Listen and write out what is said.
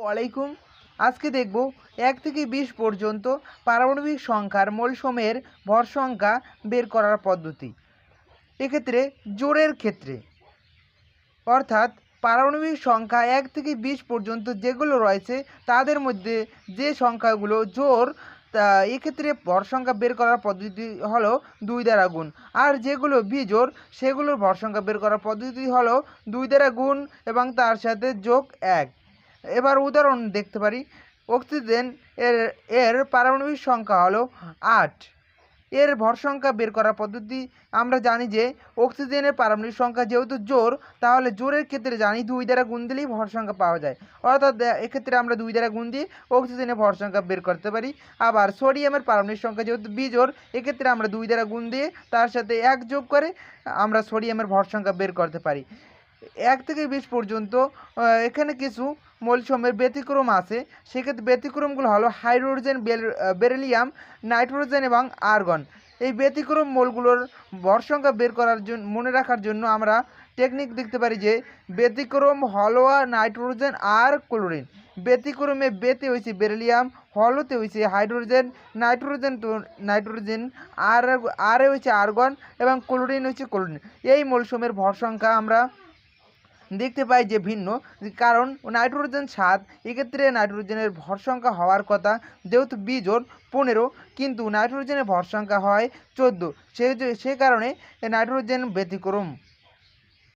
ওয়ালাইকুম আজকে দেখব এক থেকে বিশ পর্যন্ত পারমাণবিক সংখ্যার মোলসমের ভর সংখ্যা বের করার পদ্ধতি। এক্ষেত্রে জোরের ক্ষেত্রে। অর্থাৎ পারমাণবিক সংখ্যা এক থেকে বিশ পর্যন্ত যেগুলো রয়েছে, তাদের মধ্যে যে সংখ্যাগুলো জোর তা এক্ষেত্রে ভর সংখ্যা বের করার পদ্ধতি হলো দুই দ্বারা গুণ। আর যেগুলো বিজোর সেগুলোর ভর সংখ্যা বের করার পদ্ধতি হলো দুই দ্বারা গুণ এবং তার সাথে যোগ এক। এবার উদাহরণ দেখতে পারি। অক্সিজেন এর এর পারমাণবিক সংখ্যা হলো আট। এর ভর সংখ্যা বের করার পদ্ধতি আমরা জানি যে অক্সিজেনের পারমাণবিক সংখ্যা যেহেতু জোর, তাহলে জোরের ক্ষেত্রে জানি দুই দ্বারা গুণ দিলেই ভর সংখ্যা পাওয়া যায়। অর্থাৎ এক্ষেত্রে আমরা দুই দ্বারা গুণ দিয়ে অক্সিজেনের ভর সংখ্যা বের করতে পারি। আবার সোডিয়ামের পারমাণবিক সংখ্যা যেহেতু বিজোর এক্ষেত্রে আমরা দুই দ্বারা গুণ দিয়ে তার সাথে এক যোগ করে আমরা সোডিয়ামের ভর সংখ্যা বের করতে পারি। এক থেকে বিশ পর্যন্ত এখানে কিছু মৌলসমূহের ব্যতিক্রম আছে। সেক্ষেত্রে ব্যতিক্রমগুলো হলো হাইড্রোজেন বেরিলিয়াম, নাইট্রোজেন এবং আর্গন। এই ব্যতিক্রম মৌলগুলোর ভর সংখ্যা বের করার জন্য, মনে রাখার জন্য আমরা টেকনিক দেখতে পারি যে, ব্যতিক্রম হলোয়া, নাইট্রোজেন আর ক্লোরিন। ব্যতিক্রমে বেতে হয়েছে বেরিলিয়াম, হলোতে হয়েছে হাইড্রোজেন, নাইট্রোজেন নাইট্রোজেন আর, আরে হয়েছে আর্গন এবং ক্লোরিন হচ্ছে ক্লোরিন। এই মৌলসমূহের ভর সংখ্যা আমরা দেখতে পাই যে ভিন্ন, কারণ নাইট্রোজেন সাত, এক্ষেত্রে নাইট্রোজেনের ভর সংখ্যা হওয়ার কথা, যেহেতু বিজোর পনেরো, কিন্তু নাইট্রোজেনের ভর সংখ্যা হয় চোদ্দ, সে সে কারণে নাইট্রোজেন ব্যতিক্রম।